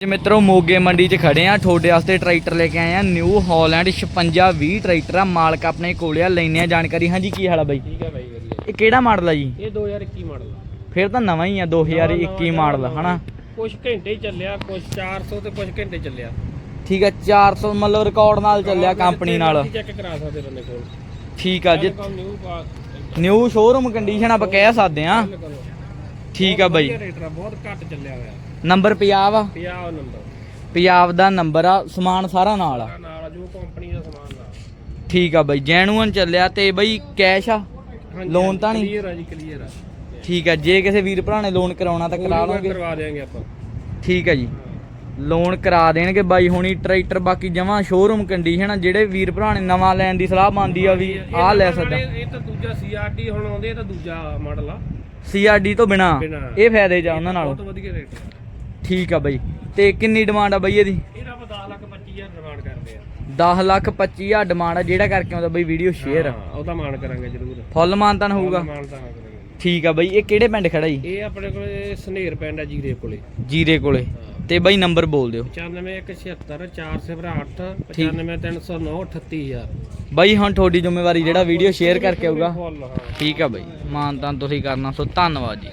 ਜੀ ਮਿੱਤਰੋ ਮੋਗੇ ਮੰਡੀ 'ਚ ਖੜੇ ਆ। ਤੁਹਾਡੇ ਵਾਸਤੇ ਟਰੈਕਟਰ ਲੈ ਕੇ ਆਏ ਆ। ਨਿਊ ਹਾਲੈਂਡ 5620 ਟਰੈਕਟਰ ਆ। ਮਾਲਕ ਆਪਣੇ ਕੋਲੇ ਆ। ਲੈਨੇ ਆ ਜਾਣਕਾਰੀ। ਹਾਂਜੀ ਕੀ ਹਾਲ ਆ ਬਾਈ? ਠੀਕ ਹੈ ਬਾਈ ਵਧੀਆ। ਇਹ ਕਿਹੜਾ ਮਾਡਲ ਆ ਜੀ? ਇਹ 2021 ਮਾਡਲ ਆ। ਫਿਰ ਤਾਂ ਨਵਾਂ ਹੀ ਆ 2021 ਮਾਡਲ ਹਨਾ? ਕੁਝ ਘੰਟੇ ਹੀ ਚੱਲਿਆ ਕੁਝ 400 ਤੇ ਕੁਝ ਘੰਟੇ ਚੱਲਿਆ। ਠੀਕ ਆ 400 ਮਤਲਬ ਰਿਕਾਰਡ ਨਾਲ ਚੱਲਿਆ ਕੰਪਨੀ ਨਾਲ ਚੈੱਕ ਕਰਾ ਸਕਦੇ ਬੰਦੇ ਕੋਲ। ਠੀਕ ਆ ਜੀ ਨਿਊ ਸ਼ੋਰੂਮ ਕੰਡੀਸ਼ਨ ਆਪਾਂ ਕਹਿ ਸਕਦੇ ਆ। ਠੀਕ ਆ ਬਾਈ। ਬਹੁਤ ਘੱਟ ਚੱਲਿਆ ਹੋਇਆ। ਨੰਬਰ ਪੰਜਾਬ ਆ? 50 ਨੰਬਰ। ਪੰਜਾਬ ਦਾ ਨੰਬਰ ਆ ਸਮਾਨ ਸਾਰਾ ਨਾਲ ਆ? ਨਾਲ ਜੋ ਕੰਪਨੀ ਦਾ ਸਮਾਨ ਦਾ ਠੀਕ ਆ ਬਾਈ ਜੈਨੂਅਨ ਚੱਲਿਆ ਤੇ ਬਾਈ ਕੈਸ਼ ਆ? Loan ਤਾਂ ਨਹੀਂ? ਕਲੀਅਰ ਆ ਜੀ ਕਲੀਅਰ ਆ। ਠੀਕ ਆ ਜੇ ਕਿਸੇ ਵੀਰ ਭਰਾ ਨੇ ਲੋਨ ਕਰਾਉਣਾ ਤਾਂ ਕਰਾ ਲਓਗੇ? ਕਰਵਾ ਦੇਾਂਗੇ ਆਪਾਂ। ਠੀਕ ਆ ਜੀ। ਲੋਨ ਕਰਾ ਦੇਣਗੇ ਬਾਈ ਹੁਣੀ ਟਰੈਕਟਰ ਬਾਕੀ ਜਮਾਂ ਸ਼ੋਰੂਮ ਕੰਡੀਸ਼ਨ ਆ ਜਿਹੜੇ ਵੀਰ ਭਰਾ ਨੇ ਨਵਾਂ ਲੈਣ ਦੀ ਸਲਾਹ ਮੰਨਦੀ ਆ ਵੀ ਆਹ ਲੈ ਸਕਦਾ। ਇਹ ਤਾਂ ਦੂਜਾ ਸੀਆਰਡੀ ਹੁਣ ਆਉਂਦੇ ਇਹ ਤਾਂ ਦੂਜਾ ਮਾਡਲ ਆ। ਸੀਆਰਡੀ ਤੋਂ ਬਿਨਾ ਬਿਨਾਂ। ਇਹ ਫਾਇਦੇ ਚ ਆ ਉਹਨਾਂ ਨਾਲੋਂ। ਬਹੁਤ ਵਧੀਆ ਰੇਟ ਆ। ਠੀਕ ਆ ਬਾਈ। ਤੇ ਕਿੰਨੀ ਡਿਮਾਂਡ ਆ ਬਾਈ ਇਹਦੀ? ਇਹਦਾ ਆਪਾਂ 10 ਲੱਖ 25000 ਡਿਮਾਂਡ ਕਰਦੇ ਆ। 10 ਲੱਖ 25 ਹਜ਼ਾਰ ਡਿਮਾਂਡ ਆ ਜਿਹੜਾ ਕਰਕੇ ਆਉਂਦਾ ਬਾਈ ਵੀਡੀਓ ਸ਼ੇਅਰ ਹਾਂ, ਉਹਦਾ ਮਾਨ ਕਰਾਂਗੇ ਜ਼ਰੂਰ। ਫੁੱਲ ਮਾਨਤਨ ਹੋਊਗਾ। ਮਾਨ ਤਾਂ ਕਰਾਂਗੇ ਠੀਕ ਆ ਬਾਈ ਇਹ ਕਿਹੜੇ ਪਿੰਡ ਖੜਾ ਜੀ? ਇਹ ਆਪਣੇ ਕੋਲੇ ਸਨੇਰ ਪਿੰਡ ਆ ਜੀਰੇ ਕੋਲੇ। ਜੀਰੇ ਕੋਲੇ। ਤੇ ਬਾਈ ਨੰਬਰ ਬੋਲ ਦਿਓ। 95176 408 95309 38000 ਬਾਈ ਹੁਣ ਤੁਹਾਡੀ ਜ਼ਿੰਮੇਵਾਰੀ ਜਿਹੜਾ ਵੀਡੀਓ ਸ਼ੇਅਰ ਕਰਕੇ ਆਊਗਾ। ਠੀਕ ਆ ਬਾਈ ਮਾਨਤਨ ਤੁਸੀਂ ਕਰਨਾ ਸੋ ਧੰਨਵਾਦ ਜੀ।